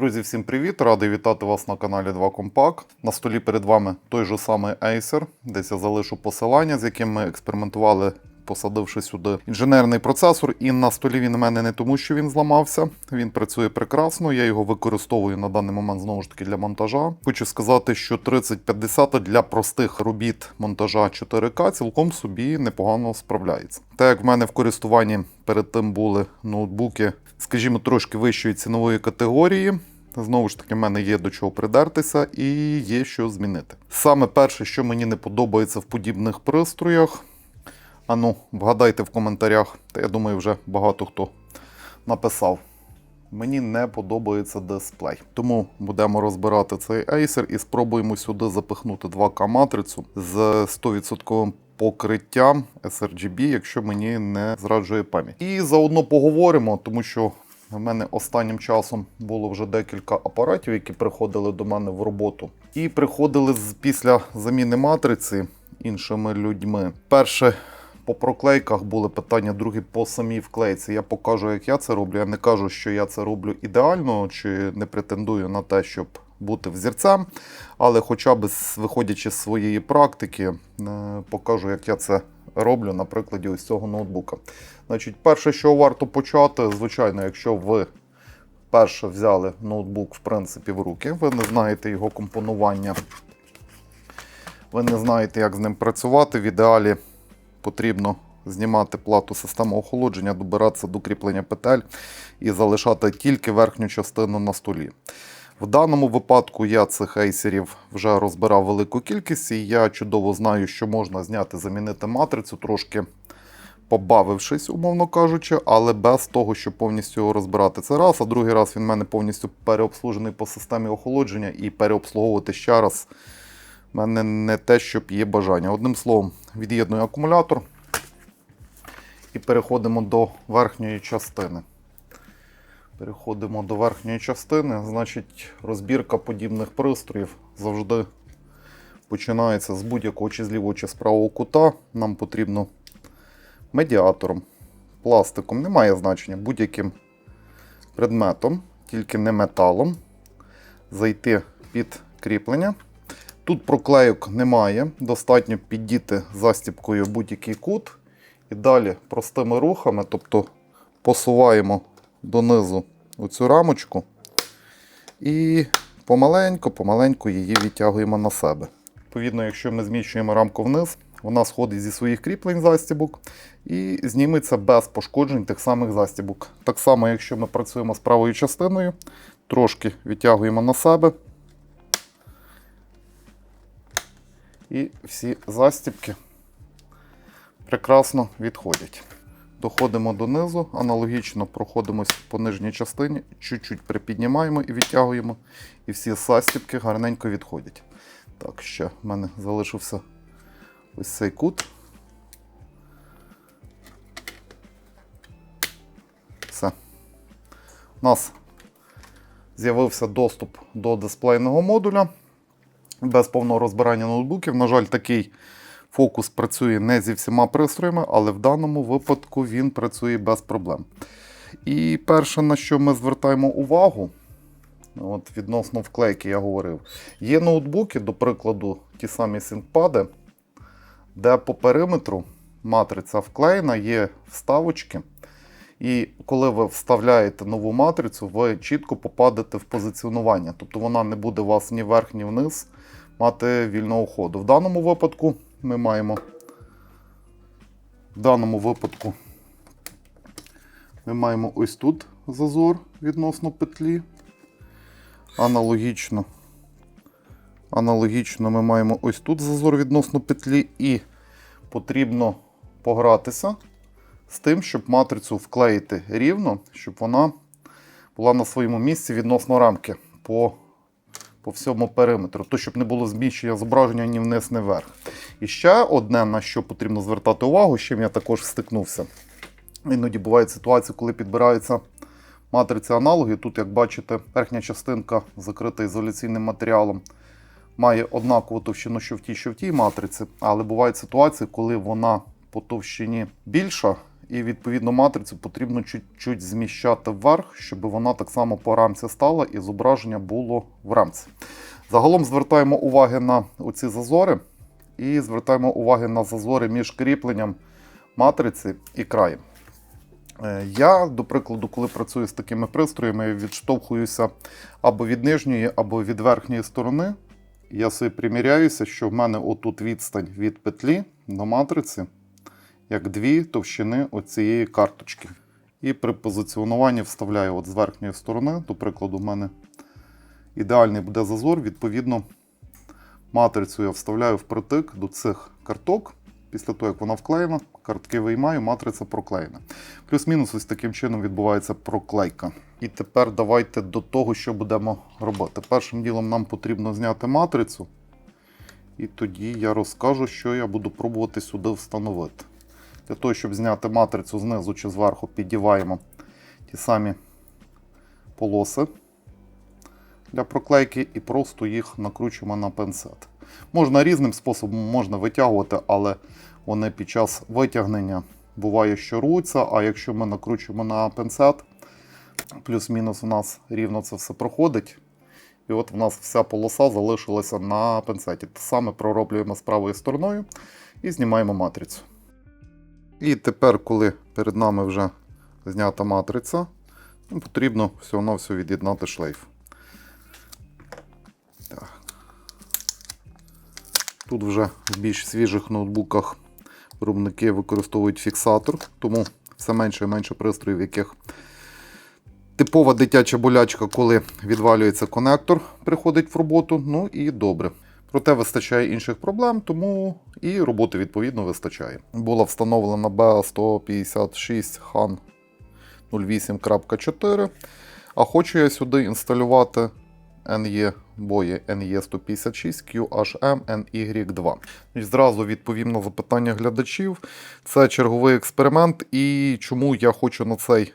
Друзі, всім привіт! Радий вітати вас на каналі 2 Компак. На столі перед вами той же самий Acer. Десь я залишу посилання, з яким ми експериментували, посадивши сюди інженерний процесор. І на столі він у мене не тому, що він зламався. Він працює прекрасно. Я його використовую на даний момент знову ж таки для монтажа. Хочу сказати, що 3050 для простих робіт монтажа 4К цілком собі непогано справляється. Так як в мене в користуванні перед тим були ноутбуки, скажімо, трошки вищої цінової категорії. Знову ж таки, в мене є до чого придертися і є що змінити. Саме перше, що мені не подобається в подібних пристроях. А ну, вгадайте в коментарях, та я думаю, вже багато хто написав. Мені не подобається дисплей. Тому будемо розбирати цей Acer і спробуємо сюди запихнути 2К матрицю з 100% покриттям sRGB, якщо мені не зраджує пам'ять. І заодно поговоримо, тому що в мене останнім часом було вже декілька апаратів, які приходили до мене в роботу. І приходили після заміни матриці іншими людьми. Перше по проклейках були питання, другі по самій вклейці. Я покажу, як я це роблю. Я не кажу, що я це роблю ідеально, чи не претендую на те, щоб бути взірцем. Але хоча б виходячи з своєї практики, е, покажу, як я це роблю на прикладі ось цього ноутбука. Значить, перше, що варто почати, звичайно, якщо ви перше взяли ноутбук в принципі в руки, ви не знаєте його компонування, ви не знаєте, як з ним працювати. В ідеалі потрібно знімати плату системи охолодження, добиратися до кріплення петель і залишати тільки верхню частину на столі. В даному випадку я цих ейсерів вже розбирав велику кількість, і я чудово знаю, що можна зняти, замінити матрицю, трошки побавившись, умовно кажучи, але без того, щоб повністю його розбирати. Це раз, а другий раз він в мене повністю переобслужений по системі охолодження і переобслуговувати ще раз. в мене не те, щоб є бажання. Одним словом, від'єдную акумулятор і переходимо до верхньої частини. Переходимо до верхньої частини. Значить, розбірка подібних пристроїв завжди починається з будь-якого чи з лівого, чи з правого кута. Нам потрібно медіатором, пластиком, немає значення, будь-яким предметом, тільки не металом. Зайти під кріплення. Тут проклейок немає, достатньо піддіти застіпкою будь-який кут. І далі простими рухами, тобто посуваємо донизу оцю рамочку і помаленьку-помаленьку її відтягуємо на себе. Відповідно, якщо ми зміщуємо рамку вниз, вона сходить зі своїх кріплень застібок і зніметься без пошкоджень тих самих застібок. Так само, якщо ми працюємо з правою частиною, трошки відтягуємо на себе. І всі застібки прекрасно відходять. Доходимо донизу, аналогічно проходимось по нижній частині, чуть-чуть припіднімаємо і відтягуємо, і всі застібки гарненько відходять. Так, ще в мене залишився ось цей кут. Все. У нас з'явився доступ до дисплейного модуля без повного розбирання ноутбуків. На жаль, такий фокус працює не зі всіма пристроями, але в даному випадку він працює без проблем. І перше, на що ми звертаємо увагу, от відносно вклейки я говорив, є ноутбуки, до прикладу, ті самі ThinkPad, де по периметру матриця вклеєна, є вставочки. І коли ви вставляєте нову матрицю, ви чітко попадете в позиціонування. Тобто вона не буде у вас ні вверх, ні вниз мати вільного ходу. В даному випадку ми маємо в даному випадку ми маємо ось тут зазор відносно петлі. Аналогічно. Аналогічно ми маємо ось тут зазор відносно петлі, і потрібно погратися з тим, щоб матрицю вклеїти рівно, щоб вона була на своєму місці відносно рамки по, по всьому периметру, то щоб не було зміщення зображення ні вниз, ні вверх. І ще одне, на що потрібно звертати увагу, з чим я також стикнувся. Іноді бувають ситуації, коли підбираються матриці аналоги. Тут, як бачите, верхня частинка закрита ізоляційним матеріалом. Має однакову товщину, що в тій, що в тій матриці, але бувають ситуації, коли вона по товщині більша і відповідно матрицю потрібно чуть-чуть зміщати вверх, щоб вона так само по рамці стала і зображення було в рамці. Загалом звертаємо уваги на оці зазори і звертаємо уваги на зазори між кріпленням матриці і краєм. Е, Я, до прикладу, коли працюю з такими пристроями, відштовхуюся або від нижньої, або від верхньої сторони. Я собі приміряюся, що в мене отут відстань від петлі до матриці, як дві товщини оцієї карточки. І при позиціонуванні вставляю от з верхньої сторони, до прикладу, в мене ідеальний буде зазор. Відповідно, матрицю я вставляю впритик до цих карток. Після того, як вона вклеєна, картки виймаю, матриця проклеєна. Плюс-мінус ось таким чином відбувається проклейка. І тепер давайте до того, що будемо робити. Першим ділом нам потрібно зняти матрицю. І тоді я розкажу, що я буду пробувати сюди встановити. Для того, щоб зняти матрицю знизу чи зверху, піддіваємо ті самі полоси для проклейки і просто їх накручуємо на пенсет. Можна різним способом, можна витягувати, але вони під час витягнення буває, що рвуться, а якщо ми накручуємо на пенсет, плюс-мінус у нас рівно це все проходить. І от в нас вся полоса залишилася на пенсеті. Те саме пророблюємо з правою стороною і знімаємо матрицю. І тепер, коли перед нами вже знята матриця, потрібно всього-навсього від'єднати шлейф. Так. Тут вже в більш свіжих ноутбуках виробники використовують фіксатор, тому все менше і менше пристроїв, в яких типова дитяча болячка, коли відвалюється конектор, приходить в роботу. Ну і добре. Проте вистачає інших проблем, тому і роботи відповідно вистачає. Була встановлена BA156 HAN 08.4. А хочу я сюди інсталювати NE бої NE156 QHM NY2. І зразу відповім на запитання глядачів. Це черговий експеримент, і чому я хочу на цей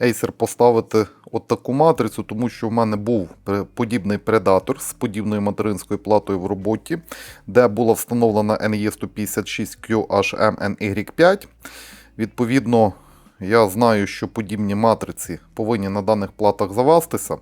Acer поставити от таку матрицю, тому що в мене був подібний предатор з подібною материнською платою в роботі, де була встановлена NE156 QHM NY5. Відповідно, я знаю, що подібні матриці повинні на даних платах завестися.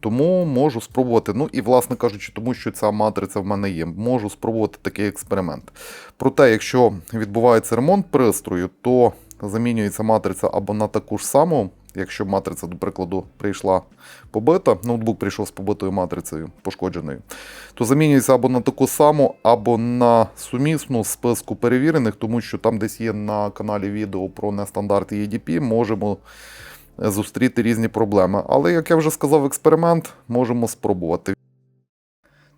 Тому можу спробувати. Ну і, власне кажучи, тому що ця матриця в мене є, можу спробувати такий експеримент. Проте, якщо відбувається ремонт пристрою, то замінюється матриця або на таку ж саму. Якщо матриця, до прикладу, прийшла побита, ноутбук прийшов з побитою матрицею пошкодженою, то замінюється або на таку саму, або на сумісну списку перевірених, тому що там десь є на каналі відео про нестандарти EDP, можемо зустріти різні проблеми. Але, як я вже сказав, експеримент можемо спробувати.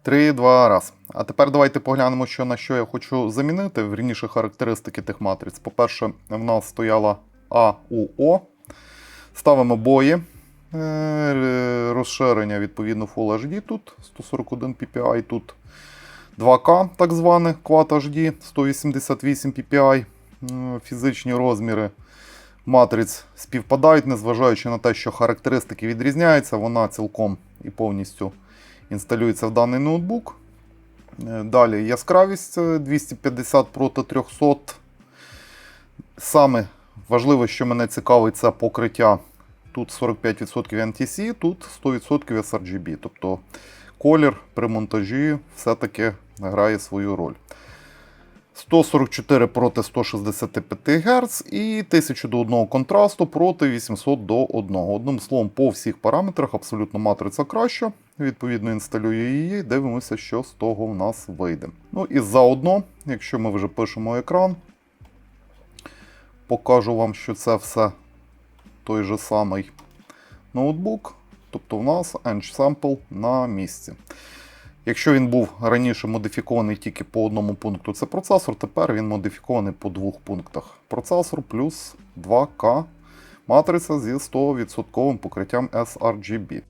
3, 2, раз. А тепер давайте поглянемо, що на що я хочу замінити. Вірніше характеристики тих матриць. По-перше, в нас стояла АУО. Ставимо бої. Е, Розширення відповідно Full HD тут 141 ppi, тут 2К, так зване Quad HD 188 ppi. Фізичні розміри матриць співпадають, незважаючи на те, що характеристики відрізняються, вона цілком і повністю інсталюється в даний ноутбук. Е, Далі яскравість е, 250 проти 300. Саме важливе, що мене цікавить, це покриття. Тут 45% NTC, тут 100% sRGB. Тобто колір при монтажі все-таки грає свою роль. 144 проти 165 Гц і 1000 до 1 контрасту проти 800 до 1. Одним словом, по всіх параметрах абсолютно матриця краща. Відповідно, інсталюю її, дивимося, що з того в нас вийде. Ну і заодно, якщо ми вже пишемо екран, покажу вам, що це все той же самий ноутбук. Тобто в нас Edge Sample на місці. Якщо він був раніше модифікований тільки по одному пункту, це процесор, тепер він модифікований по двох пунктах. Процесор плюс 2К матриця зі 100% покриттям sRGB.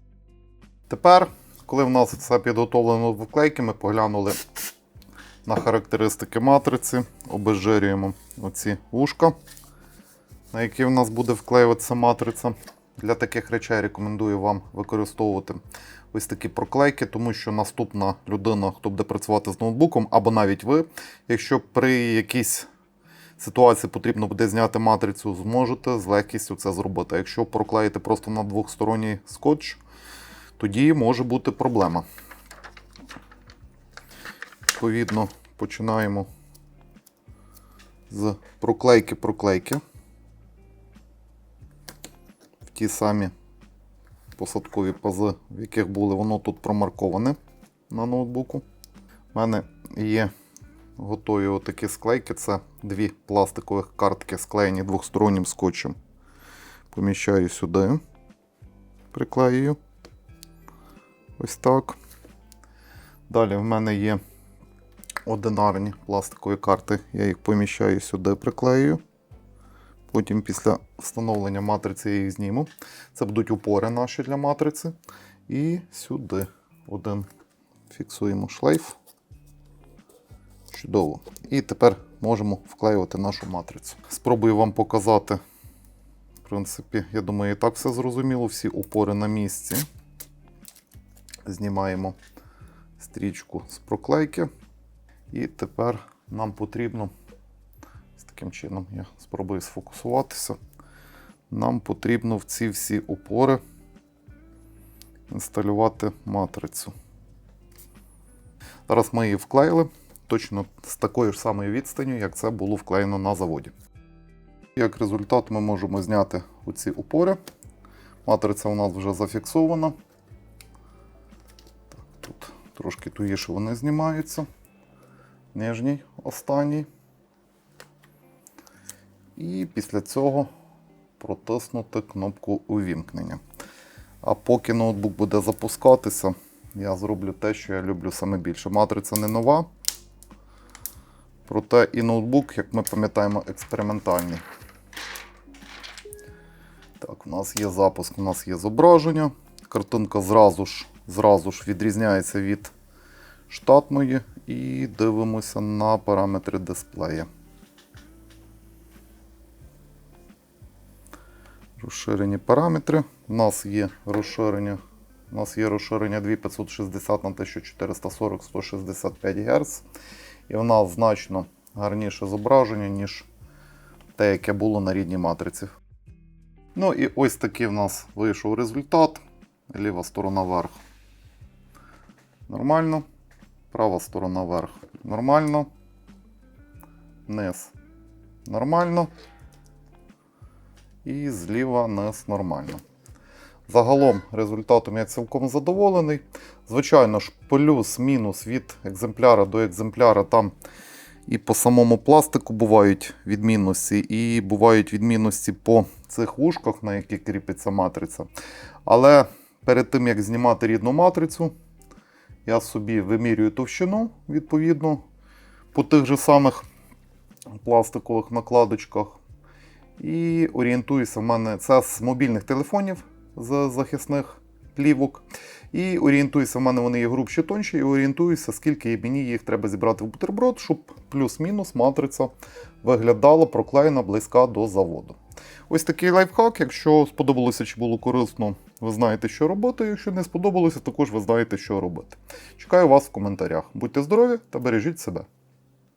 Тепер, коли в нас все підготовлено до вклейки, ми поглянули на характеристики матриці, обезжирюємо оці вушка, на які в нас буде вклеюватися матриця. Для таких речей рекомендую вам використовувати ось такі проклейки, тому що наступна людина, хто буде працювати з ноутбуком, або навіть ви, якщо при якійсь ситуації потрібно буде зняти матрицю, зможете з легкістю це зробити. Якщо проклеїти просто на двохсторонній скотч, тоді може бути проблема. Відповідно, починаємо з проклейки-проклейки. Ті самі посадкові пази, в яких були, воно тут промарковане на ноутбуку. У мене є готові отакі склейки. Це дві пластикових картки, склеєні двохстороннім скотчем. Поміщаю сюди, приклеюю. Ось так. Далі в мене є одинарні пластикові карти. Я їх поміщаю сюди, приклею. Потім після встановлення матриці я їх зніму. Це будуть упори наші для матриці. І сюди один фіксуємо шлейф. Чудово. І тепер можемо вклеювати нашу матрицю. Спробую вам показати. В принципі, я думаю, і так все зрозуміло. Всі упори на місці. Знімаємо стрічку з проклейки. І тепер нам потрібно, таким чином я спробую сфокусуватися. Нам потрібно в ці всі опори інсталювати матрицю. Зараз ми її вклеїли точно з такою ж самою відстанню, як це було вклеєно на заводі. Як результат, ми можемо зняти оці опори. Матриця у нас вже зафіксована. Так, тут трошки тугіше вони знімаються. Нижній, останній. І після цього протиснути кнопку увімкнення. А поки ноутбук буде запускатися, я зроблю те, що я люблю саме більше. Матриця не нова. Проте і ноутбук, як ми пам'ятаємо, експериментальний. Так, у нас є запуск, у нас є зображення. Картинка зразу ж, зразу ж відрізняється від штатної. І дивимося на параметри дисплея. Розширені параметри. У нас є розширення. У нас є розширення 2560 на 1440 165 Гц. І в нас значно гарніше зображення, ніж те, яке було на рідній матриці. Ну і ось такий в нас вийшов результат. Ліва сторона вверх. Нормально. Права сторона вверх. Нормально. Низ. Нормально. І зліва низ нормально. Загалом результатом я цілком задоволений. Звичайно ж, плюс-мінус від екземпляра до екземпляра там і по самому пластику бувають відмінності, і бувають відмінності по цих вушках, на які кріпиться матриця. Але перед тим, як знімати рідну матрицю, я собі вимірюю товщину, відповідно, по тих же самих пластикових накладочках. І орієнтуюся, в мене це з мобільних телефонів з захисних плівок. І орієнтуюся, в мене вони є грубші тонші, і орієнтуюся, скільки мені їх треба зібрати в бутерброд, щоб плюс-мінус матриця виглядала проклеєна близька до заводу. Ось такий лайфхак. Якщо сподобалося чи було корисно, ви знаєте, що робити. Якщо не сподобалося, також ви знаєте, що робити. Чекаю вас в коментарях. Будьте здорові та бережіть себе.